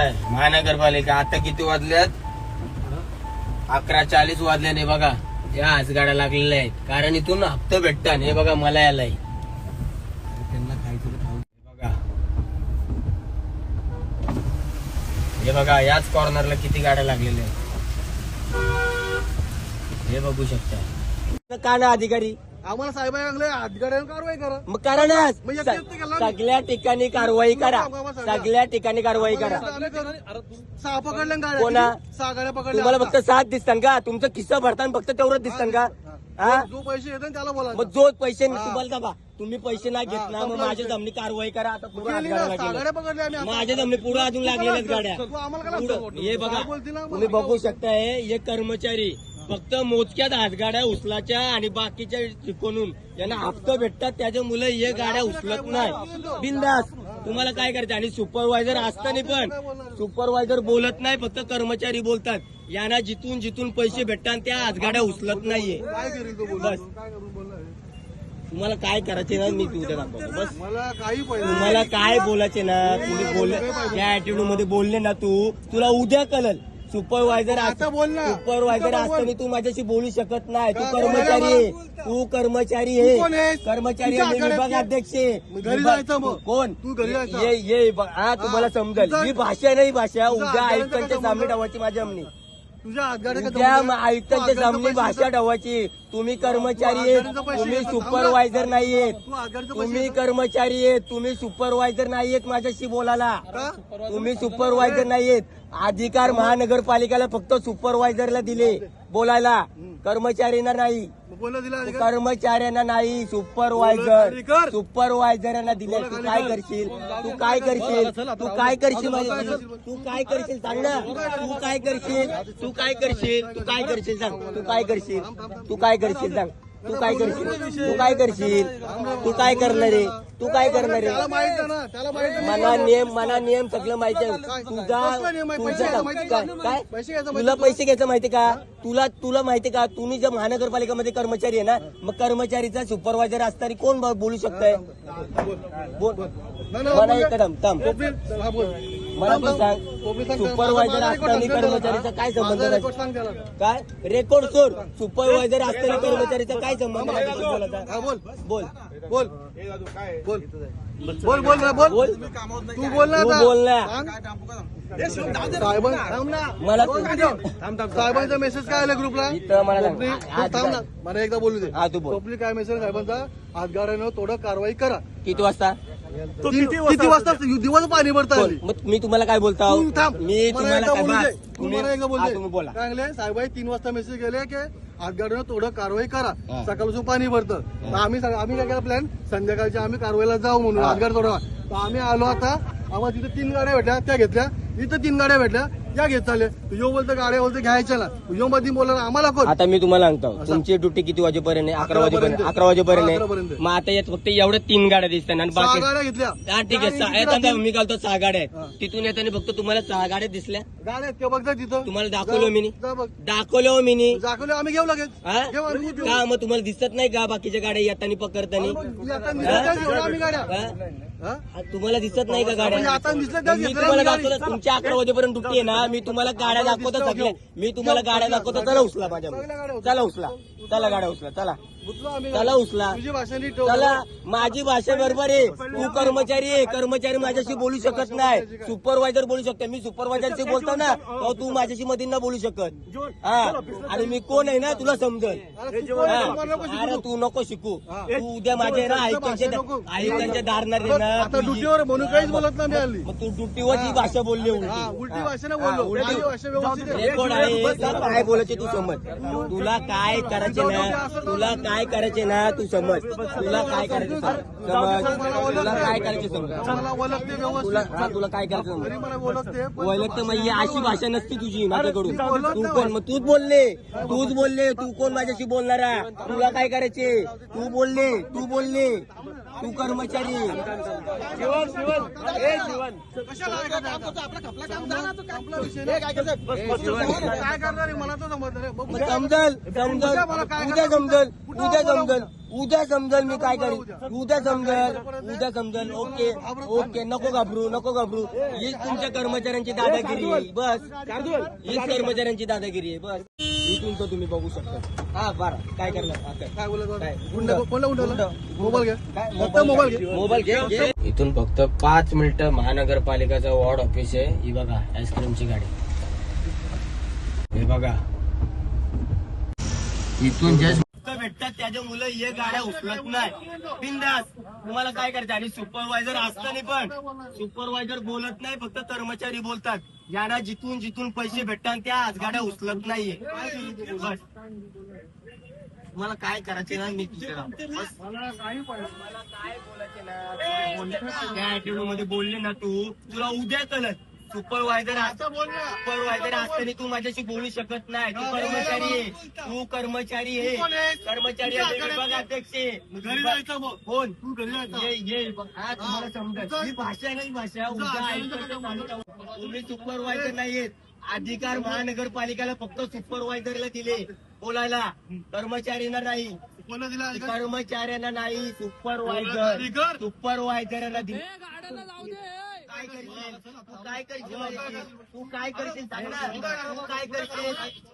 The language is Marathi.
शकताय महानगरपालिका. आता किती वाजल्यात? अकरा चाळीस वाजल्याने बघा. या आज गाड्या लागलेल्या आहेत. कारण इथून हप्ता भेटतात. हे बघा मला त्यांना काहीतरी हे बघा. हे बघा याच कॉर्नरला किती गाड्या लागलेल्या आहेत. हे बघू शकता. का ना अधिकारी? आम्हाला साहेब चांगले हातगाड्यावर कारवाई करा. मग करा ना मग एकटेच ते केलं ना? सगळ्या ठिकाणी कारवाई करा. सगळ्या ठिकाणी कारवाई करा. सहा पकडल्या ना कोणा? गाड्या सहा गाड्या पकडल्या तुम्हाला फक्त सात दिसतात का? तुमचं किस्सा भरताना फक्त तेवढंच दिसतात का? हा. जो पैसे येतात त्याला बोला मग जो पैसे तुम्हाला दाबा तुम्ही पैसे नाही घेत ना मग माझ्या जमनी कारवाई करा. आता पुढे केली ना, सहा गाड्या पकडल्या आम्ही आता. माझ्या जमनी पुढे अजून लागलेल्या गाड्या. तू आम्हाला काय पुढं. लागतं? हे बघा तुम्ही मला बघू शकताय हे कर्मचारी फक्त मोजक्यात गाड्या उचलाच्या आणि बाकीच्या चिकोनून यांना हप्ता भेटतात. त्याच्या मुलं हे गाड्या उचलत नाही. बिंदास. तुम्हाला काय करायचं? आणि सुपरवायझर असताना पण सुपरवायझर बोलत नाही फक्त कर्मचारी बोलतात. यांना जिथून जिथून पैसे भेटतात त्या हातगाड्या उचलत नाहीये. बस. तुम्हाला काय करायचे ना मी उद्या दाखवतो बस. तुम्हाला काय बोलायचे ना तुम्ही बोल त्या अॅटिट्यूडमध्ये बोलले ना तू तुला उद्या कळल. सुपरवायझर आता बोल ना. सुपरवायझर. असताना तू माझ्याशी बोलू शकत नाही तू? कर्मचारी आहे तू कर्मचारी आहे? कर्मचारी विभाग- मग. कोण तू घरी. ये हा तुम्हाला समजेल ही भाषा नाही भाषा उद्या आयुक्तांच्या सामने? ठेवायची माझ्या तुझ्या उद्या आयुक्तांच्या सामने भाषा ठेवायची. तुम्ही कर्मचारी आहेत. तुम्ही. सुपरवायझर नाहीयेत तुम्ही. कर्मचारी आहेत. तुम्ही सुपरवायझर नाहीयेत माझ्याशी बोलायला? तुम्ही सुपरवायझर नाहीयेत अधिकार महानगरपालिकेला फक्त सुपरवायझरला दिले. बोलायला कर्मचारींना नाही दिला? कर्मचाऱ्यांना नाही सुपरवायझर. सुपरवायझरांना दिले तू काय कर. करशील तू काय करशील तू काय करशील माझ्या तू काय करशील सांग ना तू काय करशील तू काय करशील तू काय करशील सांग तू काय करशील तू काय करशील सांग तू काय करशील तू काय करशील तू काय करणार आहे तू काय करणार त्याला आहे? माहीत आहे ना त्याला माहीत आहे. मना नियम मना नियम सगळं माहिती आहे. तुझा कसला नियम आहे? पैसे तुझा माहिती काय? का? काय? पैसे घ्यायचा तुला पैसे घ्यायचं माहिती का? तुला तुला माहिती का? तुम्ही जर महानगरपालिकेमध्ये कर्मचारी आहे ना मग कर्मचारीचा सुपरवायझर असताना कोण ब- बोलू शकताय? बोल. नाही, नाही, मला बोल. एक थांब. हा बोल. मला थांब, पण थांब. सांग. सुपरवायझर माझा असताना कर्मचारीचा. काय संबंध माझा नाही? रेकॉर्ड सांग त्याला. काय? रेकॉर्ड सोड. सुपरवायझर असताना कर्मचारीचा काय संबंध हा बोल. बोल. बोल. बोल. बोल बोल ना बोल. बोल तू बोल ना तू आता. बोल ना. सांग. साहेबां- थांब ना. मला बोल तू- ना. थांब, थांब. साहेबांचा मेसेज काय आला ग्रुपला थांब ना. मला एकदा बोलू दे. हा, तू बोल. कोपरी काय मेसेज साहेबांचा? हातगाड्यानं थोडं कारवाई करा. किती वाजता? किती किती वाजता दिवस पाणी भरता मग मी तुम्हाला काय बोलतो. मी तुम्हाला बोलू म्हणले? साहेबाई तीन वाजता मेसेज केले की हातगाडीनं थोडं कारवाई करा. सकाळपासून पाणी भरतं. तर आम्ही आम्ही काय केला प्लॅन संध्याकाळची आम्ही कारवाईला जाऊ म्हणून. हातगाड थोडा तर आम्ही आलो आता. आम्हाला तिथे तीन गाड्या भेटल्या त्या घेतल्या. इथं तीन गाड्या भेटल्या. या घेत चालले यो बोलतो गाड्या बोलतो घ्यायच्या ना यो मध्ये बोलला आम्हाला कोण आता मी तुम्हाला सांगतो. तुमची ड्युटी किती वाजेपर्यंत आहे अकरा. वाजेपर्यंत अकरा वाजेपर्यंत आहे. मग आता यात फक्त एवढ्या तीन गाड्या दिसतात आणि सहा बाकी गाड्या घेतल्या हा ठीक आहे सहा मी घालतो सहा गाड्या. आहेत तिथून येताना फक्त तुम्हाला सहा गाड्या दिसल्या गाड्या ते बघता तिथं तुम्हाला दाखवलं मी नी. जा बघ दाखवलं हो मी नी. दाखवलं आम्ही घेऊ लगेच? घेऊ आम्ही घेऊ. का मग तुम्हाला दिसत नाही का बाकीच्या गाड्या येताना पकडताना आम्ही गाड्या हा? तुम्हाला दिसत नाही का गाड्या? म्हणजे आता मी तुम्हाला. दाखवलं तुमच्या अकरा वाजेपर्यंत ड्युटी आहे ना. मी तुम्हाला गाड्या दाखवतो सगळ्या. मी तुम्हाला गाड्या दाखवतो. चला उचला माझ्या चला उचला. चला गाड्या उचला. चला. गाडी. उचला. चला. माझी भाषा बरोबर आहे. तू कर्मचारी आहे. कर्मचारी माझ्याशी बोलू शकत नाही. सुपरवायझर बोलू शकते. मी सुपरवायझरशी बोलतो ना तेव्हा तू माझ्याशी मध्ये ना बोलू शकत. हा. आणि मी कोण आहे ना तुला समजल. अरे तू? हा. नको तू शिकू. तू उद्या माझ्या ना आयुक्तांच्या नको. आयुक्तांच्या दारणार आहे ना ड्युटीवर म्हणून काहीच बोलत नाही मग तू ड्युटीवर ही. भाषा बोलली उलटी. माझी भाषा काय बोलायचे तू समज? तुला काय करायचे ना? तुला काय करायचे ना तू समज. तुला काय करायचे समज. तुला काय करायचे समज. तुला हा काय करायचं समज. ओळखते मग ही अशी भाषा नसती तुझी माझ्याकडून. तू कोण? मग तूच बोलले. तूच बोलले तू कोण माझ्याशी बोलणारा? तुला काय करायचे? तू बोलले तू बोलले. तू कर्मचारी. कशाला ऐकायचं आता? आपला विषय नाही. काय करणार? आहे? मला तर समजलं समजल उद्या समजल उद्या समजल उद्या समजल मी काय करीन? उद्या समजल उद्या समजल ओके. ओके. नको घाबरू नको घाबरू. हीच तुमच्या कर्मचाऱ्यांची दादागिरी आहे. बस. हीच कर्मचाऱ्यांची दादागिरी आहे. बस. ही तुमचं तुम्ही बघू शकता. हा बरं. काय करणार? आता काय? बोलत काय? गुंड कोणला गुंड मोबाईल घ्या. काय? फक्त मोबाईल घे मोबाईल घे घे. इथून फक्त पाच मिनिटं महानगरपालिकाचं वॉर्ड ऑफिस आहे. ही बघा आईस्क्रीमची गाडी. हे बघा. इथून जस्ट भेटतात त्याच्या मुलं. हे गाड्या उचलत नाही. बिंदास. तुम्हाला काय करायचं? आणि सुपरवायझर असताना पण सुपरवायझर बोलत नाही फक्त कर्मचारी बोलतात. यांना जिथून जिथून पैसे भेटतात त्या आज गाड्या उचलत नाहीये. बस. तुम्हाला काय करायचे ना मी तुझ्या बस. मला काय बोलायचे ना बोलले- त्या ऍटिट्यूडमध्ये बोलले ना तू तुला उद्या कळत सुपरवायझर सुपरवायझर असताना तू माझ्याशी बोलू शकत नाही. तू कर्मचारी आहे. तू कर्मचारी आहे. कर्मचारी विभाग अध्यक्ष. घरी जायचं. कोण? तू घरी जायचं. ये ये हा तुम्हाला समजत. ही भाषा नाही. भाषा उद्या. तुम्ही सुपरवायझर नाहीयेत. अधिकार महानगरपालिकेला फक्त सुपरवायझरला दिले. बोलायला. कर्मचाऱ्यांना नाही? कर्मचाऱ्यांना नाही. सुपरवायझर? सुपरवायझरला दिले. काय करशील तू काय करशील? तू काय करशील? सांग ना. तू काय करशील?